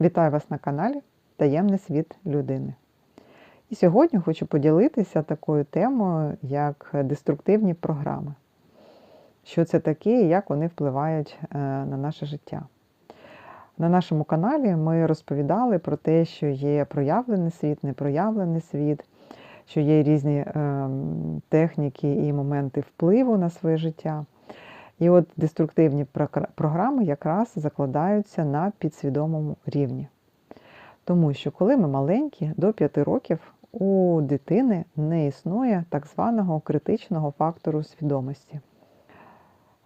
Вітаю вас на каналі Таємний світ людини. І сьогодні хочу поділитися такою темою, як деструктивні програми. Що це таке і як вони впливають е, на наше життя. На нашому каналі ми розповідали про те, що є проявлений світ, непроявлений світ, що є різні е, техніки і моменти впливу на своє життя. І от деструктивні програми якраз закладаються на підсвідомому рівні. Тому що, коли ми маленькі, до 5 років у дитини не існує так званого критичного фактору свідомості.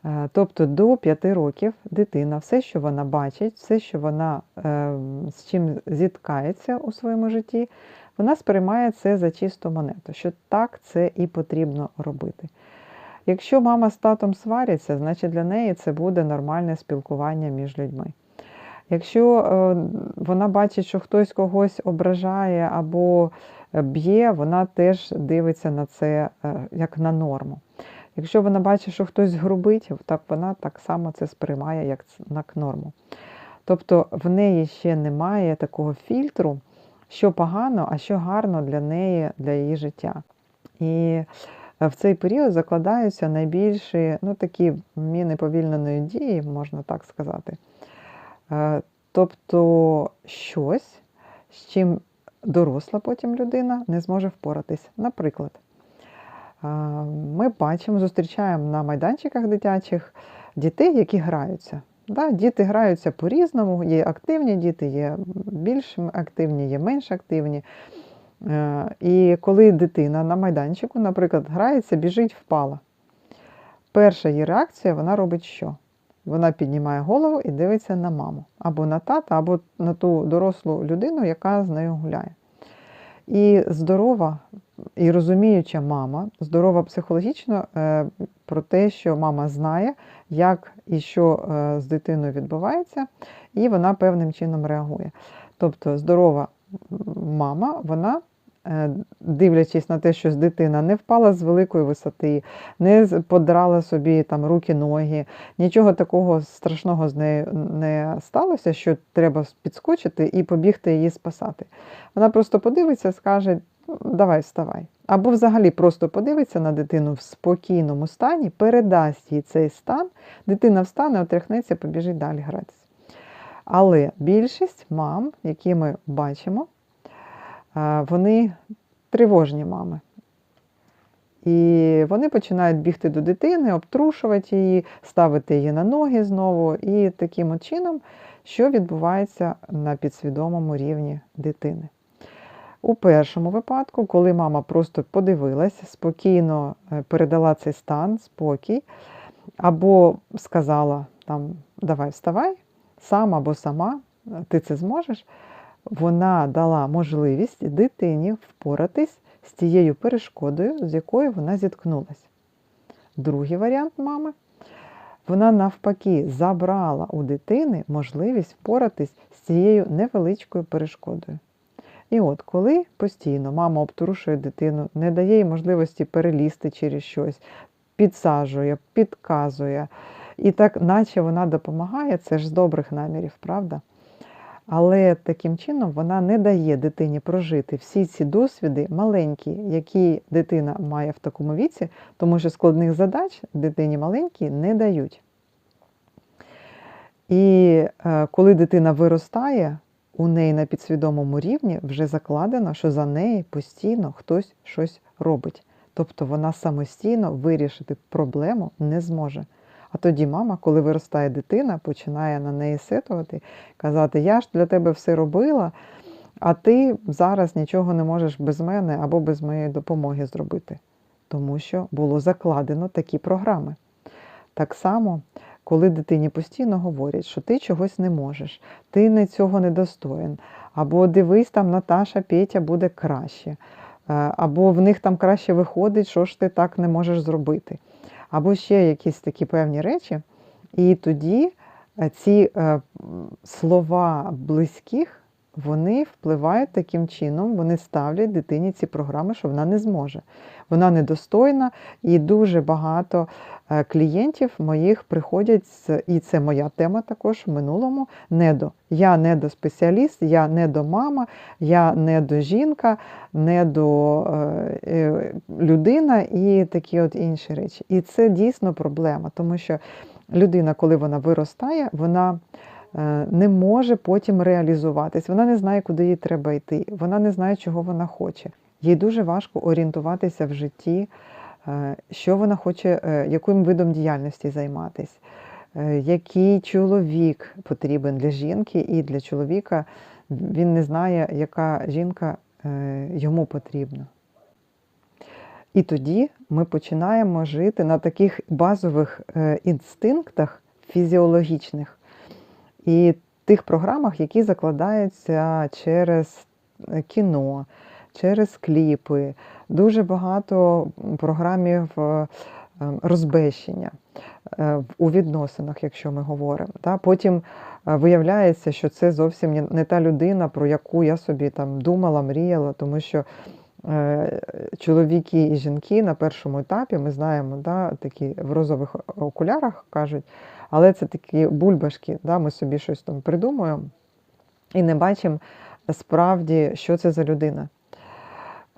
Е, тобто до 5 років дитина, все, що вона бачить, все, що вона е, з чим зіткається у своєму житті, вона сприймає це за чисту монету, що так це і потрібно робити. Якщо мама з татом сваряться, значить для неї це буде нормальне спілкування між людьми. Якщо е, вона бачить, що хтось когось ображає або б'є, вона теж дивиться на це е, як на норму. Якщо вона бачить, що хтось грубить, так вона так само це сприймає як норму. Тобто в неї ще немає такого фільтру, що погано, а що гарно для неї, для її життя. І в цей період закладаються найбільші ну, такі міни повільненої дії, можна так сказати. Е, тобто щось, з чим доросла потім людина не зможе впоратись. Наприклад, е, ми бачимо, зустрічаємо на майданчиках дитячих дітей, які граються. Да, Діти граються по-різному, є активні діти, є більш активні, є менш активні. Е, і коли дитина на майданчику, наприклад, грається, біжить, впала. Перша її реакція, вона робить що? Вона піднімає голову і дивиться на маму, або на тата, або на ту дорослу людину, яка з нею гуляє. І здорова і розуміюча мама, здорова психологічно е, про те, що мама знає, як і що е, з дитиною відбувається, і вона певним чином реагує. Тобто здорова мама, вона Е, дивлячись на те, що дитина не впала з великої висоти, не подрала собі там руки, ноги, нічого такого страшного з нею не сталося, що треба підскочити і побігти її спасати. Вона просто подивиться, скаже, давай вставай. Або взагалі просто подивиться на дитину в спокійному стані, передасть їй цей стан, дитина встане, отряхнеться, побіжить далі гратися. Але більшість мам, які ми бачимо, вони тривожні мами. І вони починають бігти до дитини, обтрушувати її, ставити її на ноги знову. І таким чином, що відбувається на підсвідомому рівні дитини. У першому випадку, коли мама просто подивилась, спокійно е, передала цей стан, спокій, або сказала, там, давай вставай, сам або сама, ти це зможеш вона дала можливість дитині впоратись з тією перешкодою, з якою вона зіткнулася. Другий варіант мами. Вона навпаки забрала у дитини можливість впоратись з цією невеличкою перешкодою. І от, коли постійно мама обтрушує дитину, не дає їй можливості перелізти через щось, підсаджує, підказує, і так, наче вона допомагає, це ж з добрих намірів, правда? Але таким чином вона не дає дитині прожити всі ці досвіди маленькі, які дитина має в такому віці, тому що складних задач дитині маленькій не дають. І е, коли дитина виростає, у неї на підсвідомому рівні вже закладено, що за неї постійно хтось щось робить. Тобто вона самостійно вирішити проблему не зможе. А тоді мама, коли виростає дитина, починає на неї ситувати, казати, я ж для тебе все робила, а ти зараз нічого не можеш без мене або без моєї допомоги зробити. Тому що було закладено такі програми. Так само, коли дитині постійно говорять, що ти чогось не можеш, ти не цього не достоїн, або дивись, там Наташа, Петя буде краще, е, або в них там краще виходить, що ж ти так не можеш зробити або ще якісь такі певні речі. І тоді е, ці е, слова близьких, вони впливають таким чином, вони ставлять дитині ці програми, що вона не зможе. Вона недостойна, і дуже багато е, клієнтів моїх приходять з, і це моя тема також в минулому. Недо. Я недоспеціаліст, я недомама, я недожінка, недо е, е, людина і такі от інші речі. І це дійсно проблема, тому що людина, коли вона виростає, вона не може потім реалізуватись. Вона не знає, куди їй треба йти, вона не знає, чого вона хоче. Їй дуже важко орієнтуватися в житті, е, що вона хоче, е, яким видом діяльності займатися, який чоловік потрібен для жінки, і для чоловіка він не знає, яка жінка йому потрібна. І тоді ми починаємо жити на таких базових е, інстинктах фізіологічних і тих програмах, які закладаються через е, кіно, через кліпи, дуже багато програмів е, розбещення у відносинах, якщо ми говоримо. Потім виявляється, що це зовсім не та людина, про яку я собі там думала, мріяла, тому що. Е, чоловіки і жінки на першому етапі, ми знаємо, да, такі в розових окулярах кажуть, але це такі бульбашки, да, ми собі щось там придумуємо і не бачимо справді, що це за людина.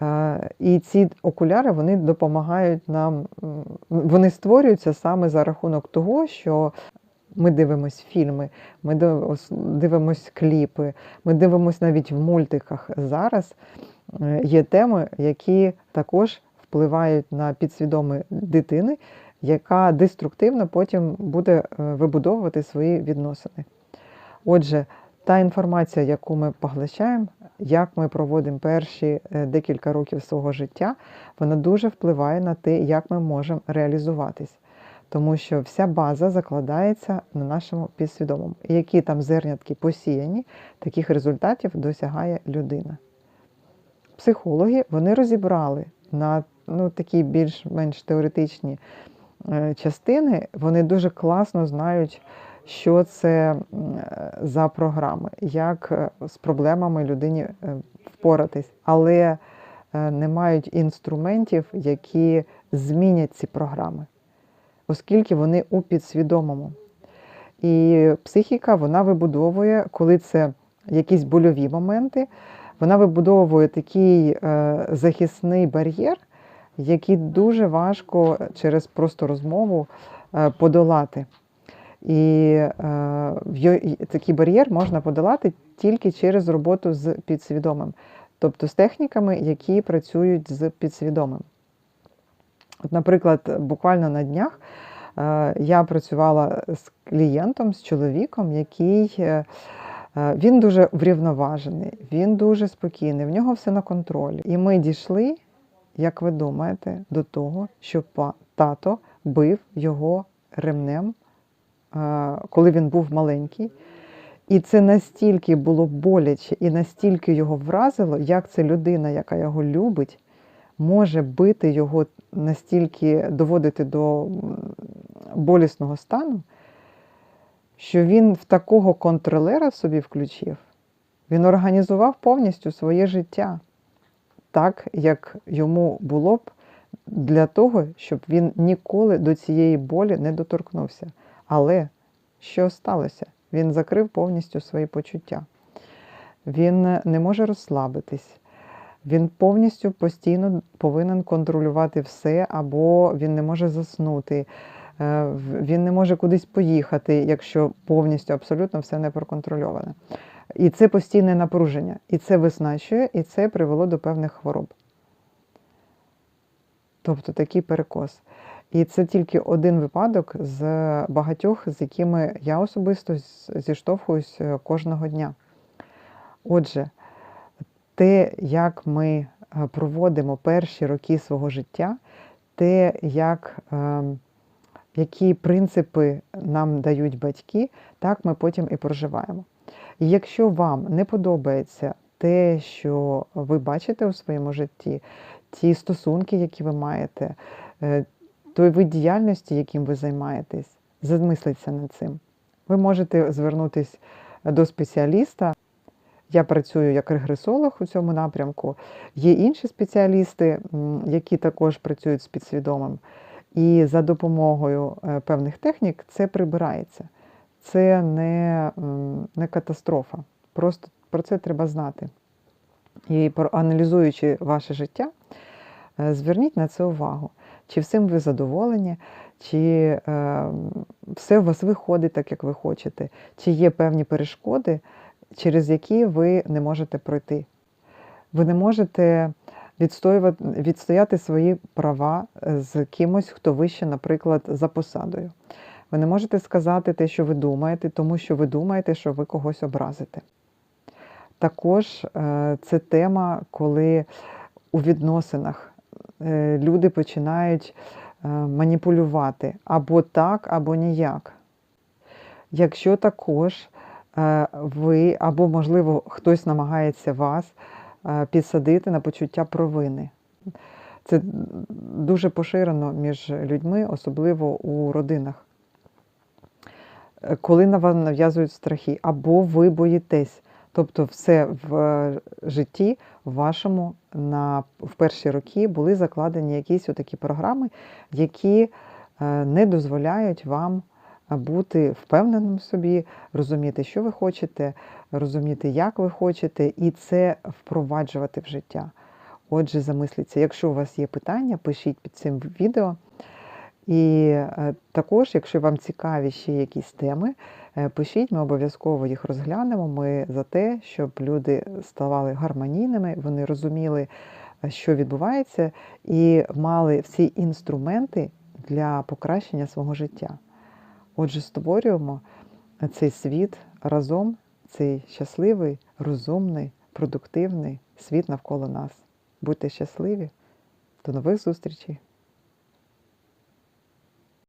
Е, і ці окуляри вони допомагають нам, вони створюються саме за рахунок того, що ми дивимося фільми, ми дивимося кліпи, ми дивимося навіть в мультиках зараз. Е, є теми, які також впливають на підсвідоме дитини, яка деструктивно потім буде е, вибудовувати свої відносини. Отже, та інформація, яку ми поглощаємо, як ми проводимо перші е, декілька років свого життя, вона дуже впливає на те, як ми можемо реалізуватись. Тому що вся база закладається на нашому підсвідомому. І які там зернятки посіяні, таких результатів досягає людина психологи вони розібрали на ну, такі більш-менш теоретичні частини, вони дуже класно знають, що це за програми, як е, з проблемами людині е, впоратись, але не мають інструментів, які змінять ці програми, оскільки вони у підсвідомому. І психіка вона вибудовує, коли це якісь больові моменти, вона вибудовує такий е, захисний бар'єр, який дуже важко через просто розмову е, подолати. І е, такий бар'єр можна подолати тільки через роботу з підсвідомим, тобто з техніками, які працюють з підсвідомим. От, Наприклад, буквально на днях я працювала з клієнтом, з чоловіком, який Е, він дуже врівноважений, він дуже спокійний, в нього все на контролі. І ми дійшли, як ви думаєте, до того, що тато бив його ремнем, е, коли він був маленький. І це настільки було боляче і настільки його вразило, як це людина, яка його любить, може бити його настільки доводити до болісного стану що він в такого контролера собі включив, він організував повністю своє життя так, як йому було б для того, щоб він ніколи до цієї болі не доторкнувся. Але що сталося? Він закрив повністю свої почуття. Він не може розслабитись. Він повністю постійно повинен контролювати все, або він не може заснути. Е, він не може кудись поїхати, якщо повністю абсолютно все не проконтрольоване. І це постійне напруження. І це виснащує, і це привело до певних хвороб. Тобто такий перекос. І це тільки один випадок з багатьох, з якими я особисто зіштовхуюсь е, кожного дня. Отже, те, як ми е, проводимо перші роки свого життя, те, як ем, які принципи нам дають батьки, так ми потім і проживаємо. Якщо вам не подобається те, що ви бачите у своєму житті, ті стосунки, які ви маєте, е, той вид діяльності, яким ви займаєтесь, замисліться над цим. Ви можете звернутися до спеціаліста, Я працюю як регресолог у цьому напрямку. Є інші спеціалісти, які також працюють з підсвідомим. І за допомогою е, певних технік це прибирається. Це не, не катастрофа. Просто про це треба знати. І аналізуючи ваше життя, е, зверніть на це увагу. Чи всім ви задоволені, чи е, все у вас виходить так, як ви хочете, чи є певні перешкоди, через які ви не можете пройти. Ви не можете відстояти свої права з кимось, хто вище, наприклад, за посадою. Ви не можете сказати те, що ви думаєте, тому що ви думаєте, що ви когось образите. Також е, це тема, коли у відносинах е, люди починають е, маніпулювати або так, або ніяк. Якщо також ви, або, можливо, хтось намагається вас підсадити на почуття провини. Це дуже поширено між людьми, особливо у родинах. Е, Коли на вам нав'язують страхи, або ви боїтесь. Тобто, все в е, житті вашому на, в перші роки були закладені якісь такі програми, які е, не дозволяють вам бути впевненим в собі, розуміти, що ви хочете, розуміти, як ви хочете, і це впроваджувати в життя. Отже, замисліться, якщо у вас є питання, пишіть під цим відео. І е, також, якщо вам цікаві ще якісь теми, е, пишіть, ми обов'язково їх розглянемо. Ми за те, щоб люди ставали гармонійними, вони розуміли, е, що відбувається, і мали всі інструменти для покращення свого життя. Отже, створюємо цей світ разом, цей щасливий, розумний, продуктивний світ навколо нас. Будьте щасливі! До нових зустрічей!